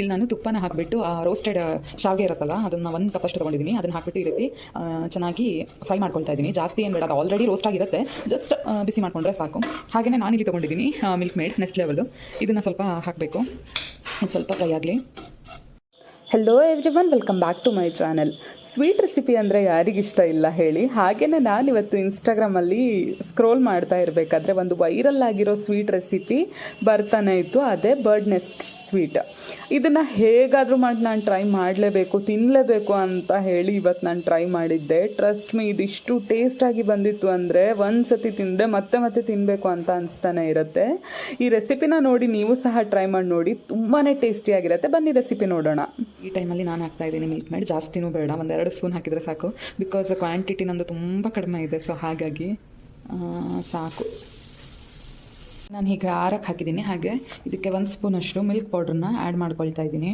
ಇಲ್ಲಿ ನಾನು ತುಪ್ಪನ ಹಾಕಿಬಿಟ್ಟು, ಆ ರೋಸ್ಟೆಡ್ ಶಾವಿಗೆ ಇರುತ್ತಲ್ಲ, ಅದನ್ನು ಒಂದು ಕಪ್ಪಷ್ಟು ತೊಗೊಂಡಿದ್ದೀನಿ ಅದನ್ನು ಹಾಕಿಬಿಟ್ಟು ಈ ರೀತಿ ಚೆನ್ನಾಗಿ ಫ್ರೈ ಮಾಡ್ಕೊಳ್ತಾ ಇದ್ದೀನಿ ಜಾಸ್ತಿ ಏನು ಬೇಡ ಆಲ್ರೆಡಿ ರೋಸ್ಟ್ ಆಗಿರುತ್ತೆ. ಜಸ್ಟ್ ಬಿಸಿ ಮಾಡಿಕೊಂಡ್ರೆ ಸಾಕು. ಹಾಗೆಯೇ ನಾನು ಇಲ್ಲಿ ತೊಗೊಂಡಿದ್ದೀನಿ ಮಿಲ್ಕ್ ಮೇಡ್ ನೆಕ್ಸ್ಟ್ ಲೆವೆಲ್ದು ಇದನ್ನು ಸ್ವಲ್ಪ ಹಾಕಬೇಕು. ಒಂದು ಸ್ವಲ್ಪ ಫ್ರೈ ಆಗಲಿ. Hello everyone welcome back to my channel sweet recipe ಅಂದರೆ ಯಾರಿಗಿಷ್ಟ ಇಲ್ಲ ಹೇಳಿ. ಹಾಗೆಯೇ ನಾನಿವತ್ತು ಇನ್ಸ್ಟಾಗ್ರಾಮಲ್ಲಿ ಸ್ಕ್ರೋಲ್ ಮಾಡ್ತಾ ಇರಬೇಕಾದ್ರೆ, ಒಂದು ವೈರಲ್ ಆಗಿರೋ ಸ್ವೀಟ್ ರೆಸಿಪಿ ಬರ್ತಾನೆ ಇತ್ತು. ಅದೇ ಬರ್ಡ್ ನೆಸ್ಟ್ ಸ್ವೀಟ್. ಇದನ್ನು ಹೇಗಾದರೂ ಮಾಡಿ ನಾನು ಟ್ರೈ ಮಾಡಲೇಬೇಕು ತಿನ್ನಲೇಬೇಕು ಅಂತ ಹೇಳಿ ಇವತ್ತು ನಾನು ಟ್ರೈ ಮಾಡಿದ್ದೆ. ಟ್ರಸ್ಟ್ ಮೀ ಇದಿಷ್ಟು ಟೇಸ್ಟಾಗಿ ಬಂದಿತ್ತು ಅಂದರೆ ಒಂದು ಸತಿ ತಿಂದರೆ ಮತ್ತೆ ಮತ್ತೆ ತಿನ್ನಬೇಕು ಅಂತ ಅನಿಸ್ತಾನೆ ಇರುತ್ತೆ. ಈ ರೆಸಿಪಿನ ನೋಡಿ ನೀವು ಸಹ ಟ್ರೈ ಮಾಡಿ ನೋಡಿ ತುಂಬಾ ಟೇಸ್ಟಿಯಾಗಿರುತ್ತೆ ಬನ್ನಿ ರೆಸಿಪಿ ನೋಡೋಣ. ಈ ಟೈಮಲ್ಲಿ ನಾನು ಹಾಕ್ತಾ ಇದ್ದೀನಿ ಮಿಲ್ಕ್ ಮಾಡಿ. ಜಾಸ್ತಿನೂ ಬೇಡ, ಒಂದೆರಡು ಸ್ಪೂನ್ ಹಾಕಿದರೆ ಸಾಕು. ಬಿಕಾಸ್ ಕ್ವಾಂಟಿಟಿ ನಂದು ತುಂಬ ಕಡಿಮೆ ಇದೆ ಸೊ ಹಾಗಾಗಿ ಸಾಕು. ನಾನು ಹೀಗೆ ಆರಕ್ಕೆ ಹಾಕಿದ್ದೀನಿ ಹಾಗೆ ಇದಕ್ಕೆ ಒಂದು ಸ್ಪೂನಷ್ಟು ಮಿಲ್ಕ್ ಪೌಡ್ರನ್ನ ಆ್ಯಡ್ ಮಾಡ್ಕೊಳ್ತಾ ಇದ್ದೀನಿ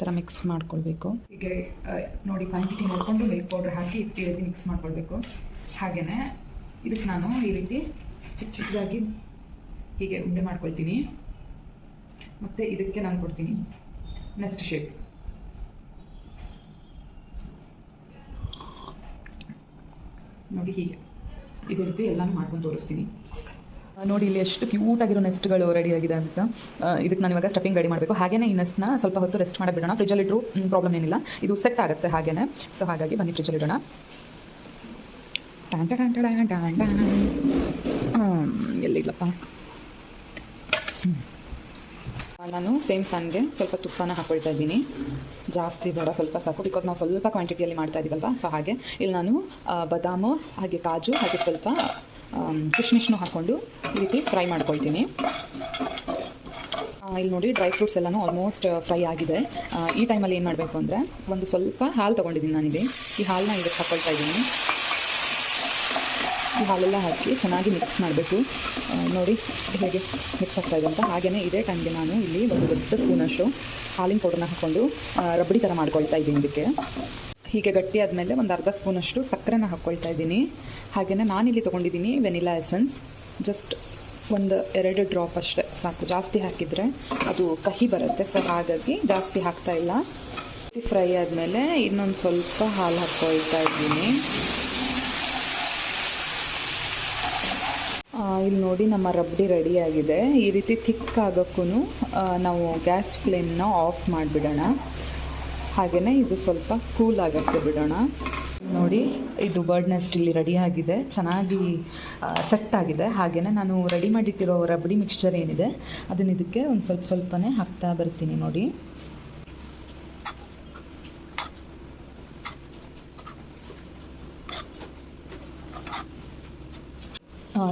ಥರ ಮಿಕ್ಸ್ ಮಾಡ್ಕೊಳ್ಬೇಕು. ಹೀಗೆ ನೋಡಿ ಕ್ವಾಂಟಿಟಿ ನೋಡಿಕೊಂಡು ಮಿಲ್ಕ್ ಪೌಡ್ರ್ ಹಾಕಿ ಈ ರೀತಿ ಮಿಕ್ಸ್ ಮಾಡ್ಕೊಳ್ಬೇಕು. ಹಾಗೆಯೇ ಇದಕ್ಕೆ ನಾನು ಈ ರೀತಿ ಚಿಕ್ಕ ಚಿಕ್ಕದಾಗಿ ಹೀಗೆ ಉಂಡೆ ಮಾಡ್ಕೊಳ್ತೀನಿ. ಮತ್ತು ಇದಕ್ಕೆ ನಾನು ಕೊಡ್ತೀನಿ ನೆಕ್ಸ್ಟ್ ಶೇಪ್ ನೋಡಿ ಹೀಗೆ. ಇದೇ ರೀತಿ ಎಲ್ಲಾನು ಮಾಡ್ಕೊಂಡು ತೋರಿಸ್ತೀನಿ. ನೋಡಿ, ಇಲ್ಲಿ ಎಷ್ಟು ಕ್ಯೂಟ್ ಆಗಿರೋ ನೆಸ್ಟ್ಗಳು ರೆಡಿ ಆಗಿದೆ ಅಂತ. ಇದಕ್ಕೆ ನಾನು ಇವಾಗ ಸ್ಟಫಿಂಗ್ ರೆಡಿ ಮಾಡಬೇಕು. ಹಾಗೇನೆ ಈ ನೆಸ್ಟ್ನ ಸ್ವಲ್ಪ ಹೊತ್ತು ರೆಸ್ಟ್ ಮಾಡಿ ಬಿಡೋಣ. ಫ್ರಿಜ್ಜಲ್ಲಿ ಇಟ್ಟರು ಪ್ರಾಬ್ಲಮ್ ಏನಿಲ್ಲ. ಇದು ಸೆಟ್ ಆಗುತ್ತೆ ಹಾಗೇನೆ. ಸೊ ಹಾಗಾಗಿ ಬನ್ನಿ ಫ್ರಿಜ್ಜಲ್ಲಿ ಇಡೋಣ. ಎಲ್ಲಿಲ್ಲಪ್ಪ ಟ್ಯಾನ್ ನಾನು ಸೇಮ್ ಪ್ಯಾನ್ಗೆ ಸ್ವಲ್ಪ ತುಪ್ಪನ ಹಾಕೊಳ್ತಾ ಇದ್ದೀನಿ. ಜಾಸ್ತಿ ಬೇಡ, ಸ್ವಲ್ಪ ಸಾಕು ಬಿಕಾಸ್ ನಾವು ಸ್ವಲ್ಪ ಕ್ವಾಂಟಿಟಿಯಲ್ಲಿ ಮಾಡ್ತಾ ಇದ್ದೀವಲ್ವ ಸೊ ಹಾಗೆ. ಇಲ್ಲಿ ನಾನು ಬದಾಮು, ಹಾಗೆ ಕಾಜು, ಹಾಗೆ ಸ್ವಲ್ಪ ಕಿಶ್ಮಿಶ್ನು ಹಾಕ್ಕೊಂಡು ಈ ರೀತಿ ಫ್ರೈ ಮಾಡ್ಕೊಳ್ತೀನಿ. ಇಲ್ಲಿ ನೋಡಿ ಡ್ರೈ ಫ್ರೂಟ್ಸ್ ಎಲ್ಲನೂ ಆಲ್ಮೋಸ್ಟ್ ಫ್ರೈ ಆಗಿದೆ. ಈ ಟೈಮಲ್ಲಿ ಏನು ಮಾಡಬೇಕು ಅಂದರೆ, ಒಂದು ಸ್ವಲ್ಪ ಹಾಲು ತೊಗೊಂಡಿದ್ದೀನಿ ನಾನಿದೆ ಈ ಹಾಲನ್ನ ಇದಕ್ಕೆ ಹಾಕ್ಕೊಳ್ತಾ ಇದ್ದೀನಿ. ಹಾಲೆಲ್ಲ ಹಾಕಿ ಚೆನ್ನಾಗಿ ಮಿಕ್ಸ್ ಮಾಡಬೇಕು ನೋಡಿ ಹೇಗೆ ಮಿಕ್ಸ್ ಆಗ್ತಾ ಇದೆ ಅಂತ. ಹಾಗೆಯೇ ಇದೇ ಟೈಮ್ಗೆ ನಾನು ಇಲ್ಲಿ ಒಂದು ದೊಡ್ಡ ಸ್ಪೂನಷ್ಟು ಹಾಲಿನ ಪೌಡರ್ನ ಹಾಕ್ಕೊಂಡು ರಬ್ಬಡಿ ಥರ ಮಾಡ್ಕೊಳ್ತಾ ಇದ್ದೀನಿ ಇದಕ್ಕೆ. ಹೀಗೆ ಗಟ್ಟಿ ಆದಮೇಲೆ ಒಂದು ಅರ್ಧ ಸ್ಪೂನಷ್ಟು ಸಕ್ಕರೆನ ಹಾಕ್ಕೊಳ್ತಾ ಇದ್ದೀನಿ. ಹಾಗೆಯೇ ನಾನಿಲ್ಲಿ ತೊಗೊಂಡಿದ್ದೀನಿ ವೆನಿಲಾ ಎಸೆನ್ಸ್ ಜಸ್ಟ್ ಒಂದು ಎರಡು ಡ್ರಾಪ್ ಅಷ್ಟೇ, ಸಾಕು. ಜಾಸ್ತಿ ಹಾಕಿದರೆ ಅದು ಕಹಿ ಬರುತ್ತೆ ಸೊ ಹಾಗಾಗಿ ಜಾಸ್ತಿ ಹಾಕ್ತಾ ಇಲ್ಲ. ಫ್ರೈ ಆದಮೇಲೆ ಇನ್ನೊಂದು ಸ್ವಲ್ಪ ಹಾಲು ಹಾಕ್ಕೊಳ್ತಾ ಇದ್ದೀನಿ ಆ, ಇಲ್ಲಿ ನೋಡಿ ನಮ್ಮ ರಬ್ಡಿ ರೆಡಿ ಆಗಿದೆ. ಈ ರೀತಿ ಥಿಕ್ ಆಗೋಕ್ಕೂ ನಾವು ಗ್ಯಾಸ್ ಫ್ಲೇಮ್ನ ಆಫ್ ಮಾಡಿಬಿಡೋಣ. ಹಾಗೆಯೇ ಇದು ಸ್ವಲ್ಪ ಕೂಲ್ ಆಗೋಕ್ಕೆ ಬಿಡೋಣ. ನೋಡಿ, ಇದು ಬರ್ಡ್ ನೆಸ್ಟ್ ಇಲ್ಲಿ ರೆಡಿ ಆಗಿದೆ. ಚೆನ್ನಾಗಿ ಸೆಟ್ ಆಗಿದೆ. ಹಾಗೆಯೇ ನಾನು ರೆಡಿ ಮಾಡಿಟ್ಟಿರೋ ರಬ್ಡಿ ಮಿಕ್ಸ್ಚರ್ ಏನಿದೆ, ಅದನ್ನ ಇದಕ್ಕೆ ಒಂದು ಸ್ವಲ್ಪ ಸ್ವಲ್ಪನೇ ಹಾಕ್ತಾ ಬರ್ತೀನಿ ನೋಡಿ.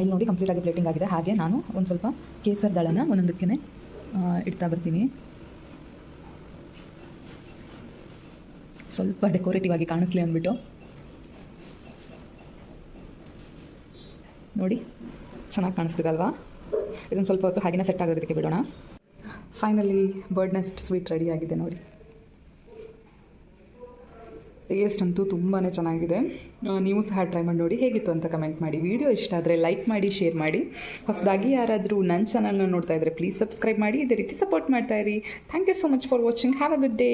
ಇಲ್ಲಿ ನೋಡಿ ಕಂಪ್ಲೀಟ್ ಆಗಿ ಪ್ಲೇಟಿಂಗ್ ಆಗಿದೆ. ಹಾಗೆ ನಾನು ಒಂದು ಸ್ವಲ್ಪ ಕೇಸರ್ ದಳನ ಒಂದೊಂದಕ್ಕೆ ಇಡ್ತಾ ಬರ್ತೀನಿ. ಸ್ವಲ್ಪ ಡೆಕೋರೇಟಿವ್ ಆಗಿ ಕಾಣಿಸ್ಲಿ ಅಂದ್ಬಿಟ್ಟು. ನೋಡಿ, ಚೆನ್ನಾಗಿ ಕಾಣಿಸ್ತಿದಲ್ವಾ? ಇದೊಂದು ಸ್ವಲ್ಪ ಹೊತ್ತು ಹಾಗೆಯೇ ಸೆಟ್ ಆಗೋದಕ್ಕೆ ಬಿಡೋಣ. Finally bird nest sweet ready ಆಗಿದೆ ನೋಡಿ. ಟೇಸ್ಟ್ ಅಂತೂ ತುಂಬಾ ಚೆನ್ನಾಗಿದೆ. ನೀವು ಸಹ ಟ್ರೈ ಮಾಡಿ ನೋಡಿ ಹೇಗಿತ್ತು ಅಂತ ಕಮೆಂಟ್ ಮಾಡಿ. ವಿಡಿಯೋ ಇಷ್ಟ ಆದರೆ ಲೈಕ್ ಮಾಡಿ ಶೇರ್ ಮಾಡಿ. ಹೊಸದಾಗಿ ಯಾರಾದರೂ ನನ್ನ ಚಾನಲ್ನ ನೋಡ್ತಾ ಇದ್ದರೆ ಪ್ಲೀಸ್ ಸಬ್ಸ್ಕ್ರೈಬ್ ಮಾಡಿ. ಇದೇ ರೀತಿ ಸಪೋರ್ಟ್ ಮಾಡ್ತಾ ಇರಿ. Thank you so much for watching have a good day